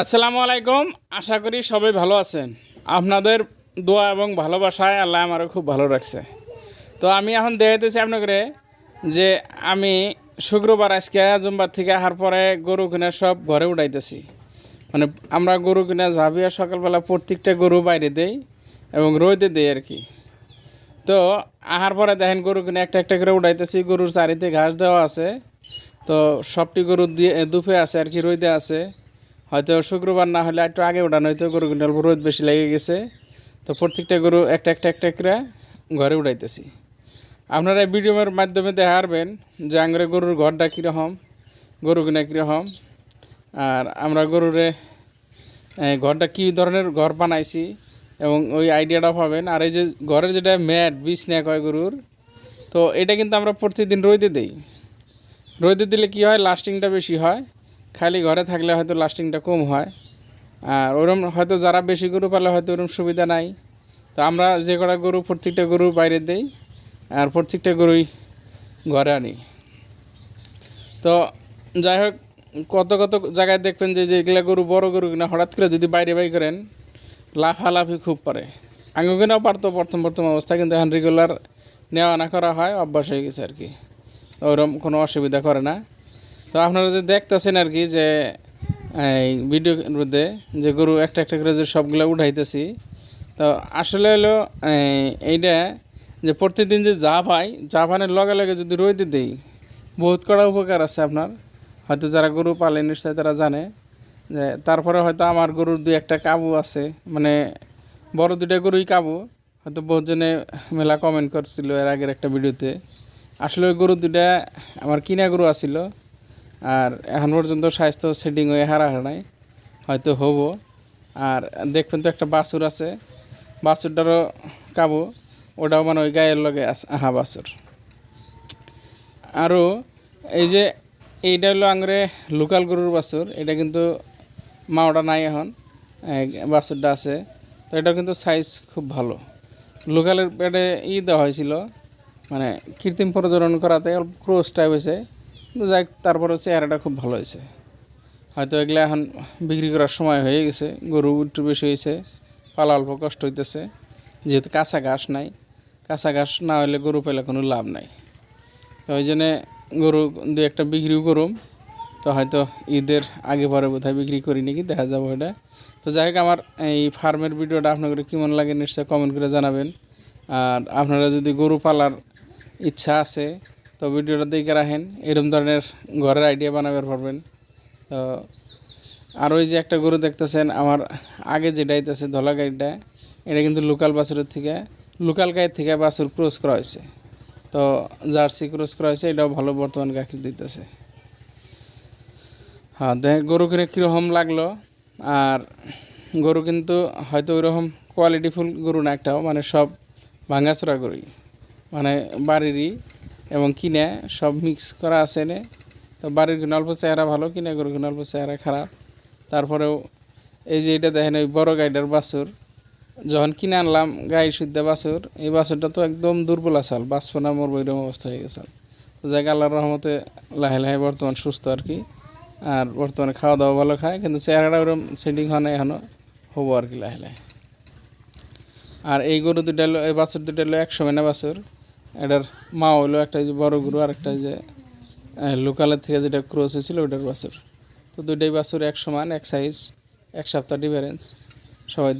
আসসালামু আলাইকুম। আশা করি সবাই ভালো আছেন। আপনাদের দোয়া এবং ভালোবাসায় আল্লাহ আমারও খুব ভালো রাখছে। তো আমি এখন দেখাইতেছি আপনাকে যে আমি শুক্রবার আজকে জুম্বার থেকে আহার পরে গরু কিনে সব ঘরে উঠাইতেছি। মানে আমরা গরু কিনে ঝাঁপিয়া সকালবেলা প্রত্যেকটা গরু বাইরে দেই এবং রোদে দেই আর কি। তো আহার পরে দেখেন গরু কিনে একটা একটা করে উঠাইতেছি। গরুর চারিতে ঘাস দেওয়া আছে। তো সবটি গরু দিয়ে দুপে আছে আর কি, রোদে আছে। হয়তো শুক্রবার না হলে একটু আগে উঠানো হয়তো গরু কিন্তু অল্প রোদ বেশি লেগে গেছে। তো প্রত্যেকটা গরু একটা একটা একটা করে ঘরে উঠাইতেছি। আপনারা ভিডিওর মাধ্যমে দেখা পারবেন যে আঙরে গরুর ঘরটা কীরকম, গরু কিনা কীরকম। আর আমরা গরুরে ঘরটা কী ধরনের ঘর বানাইছি এবং ওই আইডিয়াটা পাবেন। আর এই যে ঘরের যেটা ম্যাট বিছনা কয় গরুর, তো এটা কিন্তু আমরা প্রতিদিন রোদে দিই। রোদে দিলে কি হয়? লাস্টিংটা বেশি হয়। খালি ঘরে থাকলে হয়তো লাস্টিংটা কম হয়। আর ওরম হয়তো যারা বেশি গরু পালে হয়তো ওরম সুবিধা নাই। তো আমরা যে কটা গরু প্রত্যেকটা গরু বাইরে দেই, আর প্রত্যেকটা গরুই ঘরে আনি। তো যাই হোক, কত কত জায়গায় দেখবেন যে যেগুলা গরু বড় গরু কিনা হঠাৎ করে যদি বাইরে বাই করেন, লাফালাফি খুব পারে আগে কিনাও পারতো প্রথম প্রথম অবস্থা, কিন্তু এখন রেগুলার নেওয়া আনা করা হয়, অভ্যাস হয়ে গেছে আর কি। ওরকম কোনো অসুবিধা করে না। তো আপনারা যে দেখতেছেন আর কি যে, এই ভিডিওর মধ্যে যে গরু একটা একটা করে যে সবগুলো উঠাইতেছি, তো আসলে হলো এইটা যে প্রতিদিন যে যা পাই, যা পানের লগে লগে যদি রইতে দেই, বহুত কড়া উপকার আছে আপনার। হয়তো যারা গরু পালে নিশ্চয় তারা জানে যে, তারপরে হয়তো আমার গরুর দুই একটা কাবু আছে মানে বড় দুইটা গরুই কাবু। হয়তো বহুতজনে মেলা কমেন্ট করছিল এর আগের একটা ভিডিওতে আসলে ওই গরু দুটা আমার কিনা গরু আছিল আর এখন পর্যন্ত স্বাস্থ্য সেটিং হয়ে হারা হারাই হয়তো হব। আর দেখবেন তো একটা বাছুর আছে, বাছুরটারও কাবু, ওটাও মানে ওই গায়ের লগে আহা বাছুর। আরও এই যে এইটা হলো আঙরে লোকাল গরুর বাছুর, এটা কিন্তু মাওটা নাই এখন বাছুরটা আছে, তো এটা কিন্তু সাইজ খুব ভালো। লোকালের পেটে ই দেওয়া হয়েছিল মানে কৃত্রিম প্রজনন করাতে অল্প ক্রোস টাইপ হয়েছে যাই হোক, তারপরেও চেহারাটা খুব ভালো হয়েছে। হয়তো এগুলো এখন বিক্রি করার সময় হয়ে গেছে গরু একটু বেশি হয়েছে পালা অল্প কষ্ট হইতেছে। যেহেতু কাঁচা ঘাস নাই কাঁচা ঘাস না হলে গরু পেলে কোনো লাভ নাই। তো ওই জন্যে গরু দু একটা বিক্রিও করুম তো হয়তো ঈদের আগে পরে বোধহয় বিক্রি করি নাকি দেখা যাব এটা তো যাই হোক আমার এই ফার্মের ভিডিওটা আপনাদের কেমন লাগে নিশ্চয় কমেন্ট করে জানাবেন। আর আপনারা যদি গরু পালার ইচ্ছা আছে তো ভিডিওটা দেখে রাখেন এরকম ধরনের ঘরের আইডিয়া বানাবার পারবেন। তো আর ওই যে একটা গরু দেখতেছেন, আমার আগে যেটা আইতেছে ধলা গাড়িটা, এটা কিন্তু লোকাল বাছুরের থেকে, লোকাল গাড়ির থেকে বাছুর ক্রস করা হয়েছে। তো জার্সি ক্রস করা হয়েছে, এটাও ভালো বর্তমান গাখির দিতেছে। হ্যাঁ দেখ, গরু কিনে কীরকম লাগল, আর গরু কিন্তু হয়তো ওইরকম কোয়ালিটিফুল গরু না একটাও মানে সব ভাঙ্গাচোরা গরুই। মানে বাড়িরই এবং কিনে সব মিক্স করা আছে এনে। তো বাড়ির কিনে অল্প চেহারা ভালো, কিনে গরু কিনে অল্প চেহারা খারাপ। তারপরেও এই যে এটা দেখেন ওই বড় গাইডার বাছুর, যখন কিনে আনলাম গাই শুদ্ধ বাছুর, এই বাছুরটা তো একদম দুর্বল আসাল বাঁচবো না মরবো অবস্থা হয়ে গেছে। যাক আল্লাহর রহমতে লাহে লাহে বর্তমান সুস্থ আর কি। আর বর্তমানে খাওয়া দাওয়া ভালো খায়, কিন্তু চেহারাটা ওরকম সেটিং হয় না এখনও হব আর কি লাহে লাহে। আর এই গরু দুটা এই বাছুর দুটা হলো একশো মেনা বাছুর। এটার মা হলো একটা যে বড় গরু আর একটা যে লোকালের থেকে যেটা ক্রস হয়েছিল ওটার বাছুর। তো দুইটাই বাছুর এক সমান, এক সাইজ এক সপ্তাহ ডিফারেন্স সবাই